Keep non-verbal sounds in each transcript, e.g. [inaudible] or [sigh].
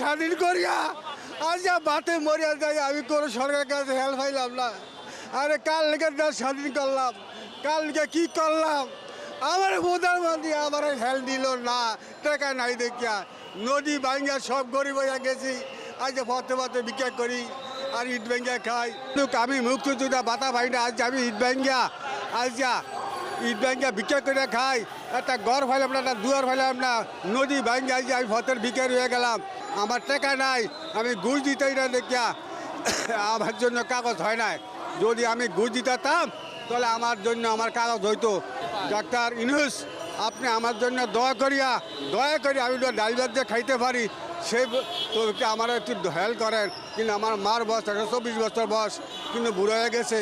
স্বাধীন করিয়া। আজ যা বাতে মরিয়া যাই আমি কোনো সরকারের কাছে হেল্প পাইলাম না। আরে কাল লেগে দেশ স্বাধীন করলাম। কাল লেগে কি করলাম? আমার প্রধানমন্ত্রী আমার হেল্প দিল না, টাকা নাই দেখিয়া। নদী ভাঙ্গা সব গরিব হয়ে গেছি। আজ পথে পথে বিক্রি করি আর ইট ভেঙ্গা খাই। আমি মুক্তিযোদ্ধা, বাতা ভাই না, আজ আমি ইট ভেঙ্গা আজ যা ইট ব্যাংকে ভিক্ষা করে খাই। একটা ঘর ফাইলাম না, একটা দুয়ার ফাইলাম না, নদী ব্যাংকে যে আমি ভতের ভিকারি হয়ে গেলাম। আমার টাকা নাই, আমি ঘুষ দিতেই না দেখিয়া আমার জন্য কাগজ হয় নাই। যদি আমি ঘুষ দিতাম তাহলে আমার জন্য আমার কাগজ হইতো। ডাক্তার ইনুস, আপনি আমার জন্য দয়া করিয়া, দয়া করি আমি ডাইভার দিয়ে খাইতে পারি, সে তো আমার একটু হেল্প করেন? কিন্তু আমার মার বয়স, একশো চব্বিশ বছর বয়স, কিন্তু বুড়ো হয়ে গেছে।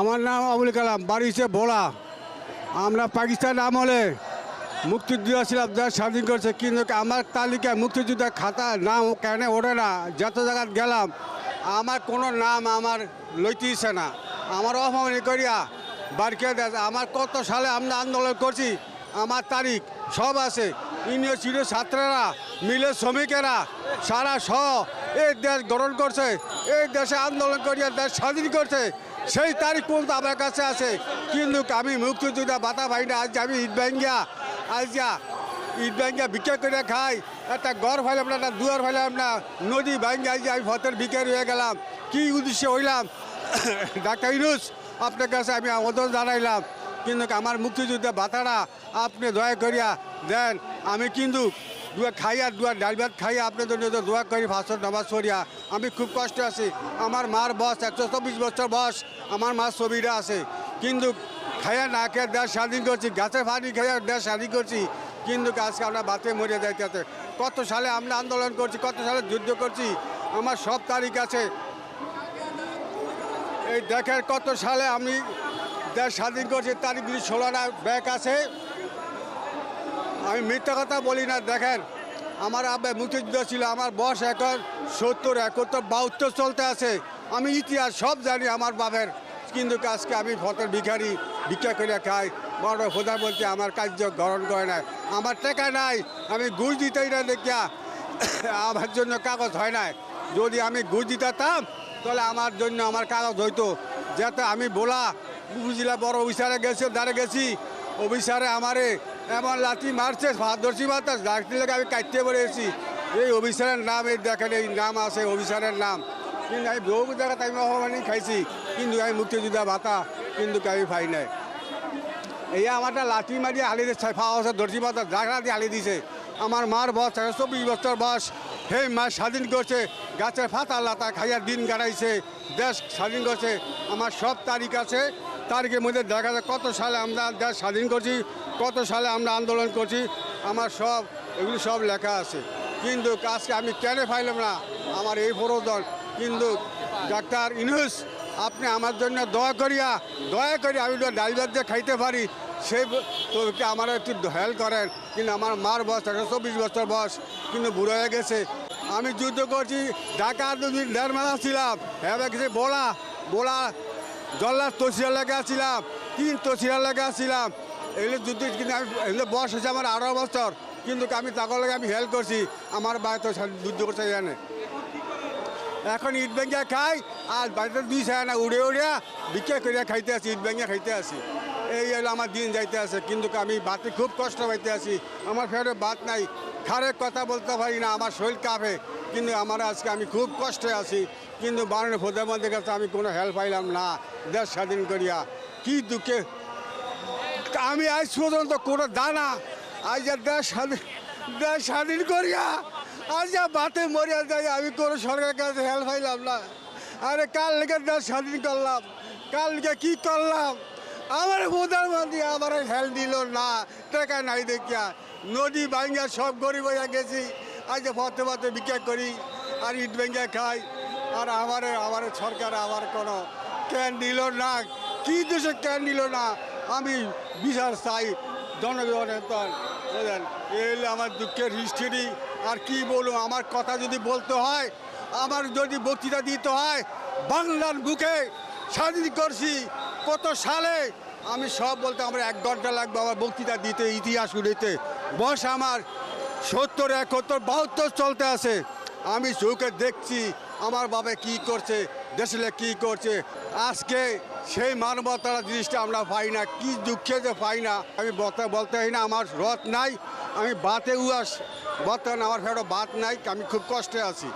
আমার নাম আবুল কালাম, বাড়ি হচ্ছে ভোলা। আমরা পাকিস্তান আমলে মুক্তিযোদ্ধা ছিলাম দেশ স্বাধীন করছে, কিন্তু আমার তালিকায় মুক্তিযোদ্ধা খাতা নাম কেন ওঠে না? যত জায়গায় গেলাম, আমার কোনো নাম আমার লইতেইছে না। আমার অপমানি করিয়া বাড়কে দেয়। আমার কত সালে আমরা আন্দোলন করছি, আমার তারিখ সব আছে। ইউনিভার্সিটির ছাত্ররা, মিলে শ্রমিকেরা, সারা স এই দেশ গঠন করছে, এই দেশে আন্দোলন করিয়া দেশ স্বাধীন করছে। সেই তারিখ পর্যন্ত আমার কাছে আছে। কিন্তু আমি মুক্তিযোদ্ধা বাতা ভাই না, আজ আমি ইট ব্যাঙ্গিয়া আজ যা ইট ব্যাঙ্গিয়া ভিক্ষা করে খাই, একটা ঘর ফাইলাম না, একটা দুয়ার ফাইলাম না, নদী ব্যাঙ্গে আজ আমি ভতের ভিকারি হয়ে গেলাম। কি উদ্দেশ্যে হইলাম? [coughs] ডাক্তার ইনুস আপনার কাছে আমি অনুরোধ জানাইলাম। কিন্তু আমার মুক্তিযুদ্ধে বাতাটা আপনি দয়া করিয়া দেন, আমি কিন্তু দুয়া খাইয়া দুয়া ডাল ভাত খাইয়া আপনাদের জন্য দোয়া করি ফাঁসর নামাজ পড়িয়া আমি খুব কষ্ট আছি। আমার মার বয়স একশো চব্বিশ বছর বয়স, আমার মার ছবিটা আছে। কিন্তু খাইয়া না খেয়ে দেশ স্বাধীন করছি, গাছে ফানি খাইয়া দেশ স্বাধীন করছি, কিন্তু আজকে আমরা বাতে মরে যাইতেছে। কত সালে আমরা আন্দোলন করছি, কত সালে যুদ্ধ করছি, আমার সব তারিখ আছে। এই দেখেন কত সালে আমি দেশ স্বাধীন করছি তারিখগুলি ষোলোটা ব্যাগ আছে আমি মিথ্যা কথা বলি না, দেখেন। আমার আব্বা মুক্তিযুদ্ধ ছিল, আমার বয়স এখন সত্তর একাত্তর বাহাত্তর চলতে আছে। আমি ইতিহাস সব জানি আমার বাপের। কিন্তু আজকে আমি ফতের ভিখারি ভিক্ষা করে খাই। বড় প্রধানমন্ত্রী আমার কার্য গ্রহণ করে নাই। আমার টাকা নাই, আমি ঘুষ দিতেই না দেখিয়া আমার জন্য কাগজ হয় নাই। যদি আমি ঘুষ দিতাম, তাহলে আমার জন্য আমার কাগজ হইতো। যাতে আমি বলা বুঝিলা বড় অফিসারে গেছি দাঁড়ে গেছি। অফিসারে আমারে এমন লাঠি মারছে দর্শি বাতাস ডাক্তি লেগে আমি কাটতে পেরেছি এই অফিসারের নাম, এই দেখেন, এই নাম আছে অফিসারের নাম। কিন্তু আমি বহু জায়গাতে আমি অপমানি খাইছি, কিন্তু আমি মুক্তিযোদ্ধা ভাতা, কিন্তু আমি পাই নাই। এই আমারটা লাঠি মারি হালি দিচ্ছে ফাওয়া আছে দর্জি বাতাস জাগড়া দিয়ে হালি দিছে। আমার মার বয়স চব্বিশ বছর বয়স। সেই মা, স্বাধীন করছে, গাছের ফাতা লাতা খাইয়া দিন কাটাইছে, দেশ স্বাধীন করছে। আমার সব তারিখ আছে তারিখের মধ্যে দেখা যায় কত সালে আমরা দেশ স্বাধীন করছি, কত সালে আমরা আন্দোলন করছি, আমার সব, এগুলি সব লেখা আছে। কিন্তু আজকে আমি কেন পাইলাম না আমার এই প্রয়োজন। কিন্তু ডাক্তার ইনুস আপনি আমার জন্য দয়া করিয়া, দয়া করি আমি ডাইভার দিয়ে খাইতে পারি সেই তো আমার একটু হেল্প করেন? কিন্তু আমার মার বয়স একশো চব্বিশ বছর বয়স, কিন্তু বুড়ো হয়ে গেছে। আমি যুদ্ধ করছি, ঢাকা দুদিন দেড় মাস ছিলাম। হ্যাঁ গেছে বোলা বোলা জল্লার তসিরা লেগে আসছিলাম তিন তসিরা লেগে আসছিলাম এগুলো যুদ্ধ কিন্তু আমি এগুলো বয়স হয়েছে আমার আঠারো বছর, কিন্তু আমি তাকে লাগে আমি হেল্প করছি, আমার বাড়িতে যুদ্ধ করছে জানে এখন ইট ব্যাঙ্গে খাই, আর বাড়িতে দুই ছায় না, উড়ে উড়ে ভিক্ষা করিয়া খাইতে আসি, ইট ব্যাঙ্গে খাইতে আসি। এই হলো আমার দিন যাইতে আছে, কিন্তু আমি বাতে খুব কষ্ট পাইতে আছি আমার ফেরে বাত নাই খারে কথা বলতে পারি না, আমার শরীর কাঁপে। কিন্তু আমার আজকে আমি খুব কষ্টে আছি, কিন্তু বারণের প্রধানমন্ত্রীর কাছে আমি কোনো হেল্প পাইলাম না, দেশ স্বাধীন করিয়া। কি দুঃখে, আমি আজ পর্যন্ত কোনো দানা, আজ যে দেশ স্বাধীন দেশ স্বাধীন করিয়া, আজ যা বাতে মরিয়া যাই আমি কোনো সরকারের কাছে হেল্প পাইলাম না। আরে কাল লেগে দেশ স্বাধীন করলাম? কাল লেগে কি করলাম? আমার প্রধানমন্ত্রী আমার হেল্প দিল না, টাকা নাই দেখিয়া। নদী ভাঙ্গা সব গরিব হয়ে গেছি। আজ পথে পথে বিক্রি করি, আর ইট ভেঙ্গে খাই, আর আমার আমার সরকার আমার কোনো ক্যান দিল না? কি দেশে ক্যান দিল না? আমি বিচার চাই জনগণের বুঝলেন? এই হলো আমার দুঃখের হিস্ট্রি আর কি বলব, আমার কথা যদি বলতে হয়, আমার যদি বক্তৃতা দিতে হয়, বাংলার বুকে স্বাধীন করছি। কত সালে আমি সব বলতে আমার এক ঘণ্টা লাগবে আমার বক্তৃতা দিতে, ইতিহাস উড়িতে বস আমার সত্তর, একত্তর, বাহাত্তর চলতে আছে। আমি চোখে দেখছি আমার বাবা কি করছে দেশলে কি করছে। আজকে সেই মানবতার জিনিসটা আমরা পাই না, কি দুঃখে যে পাই না। আমি বলতে বলতে হয় না, আমার রথ নাই, আমি বাতে উয়াস, বর্তমানে আমার ফেরো বাত নাই, আমি খুব কষ্টে আছি।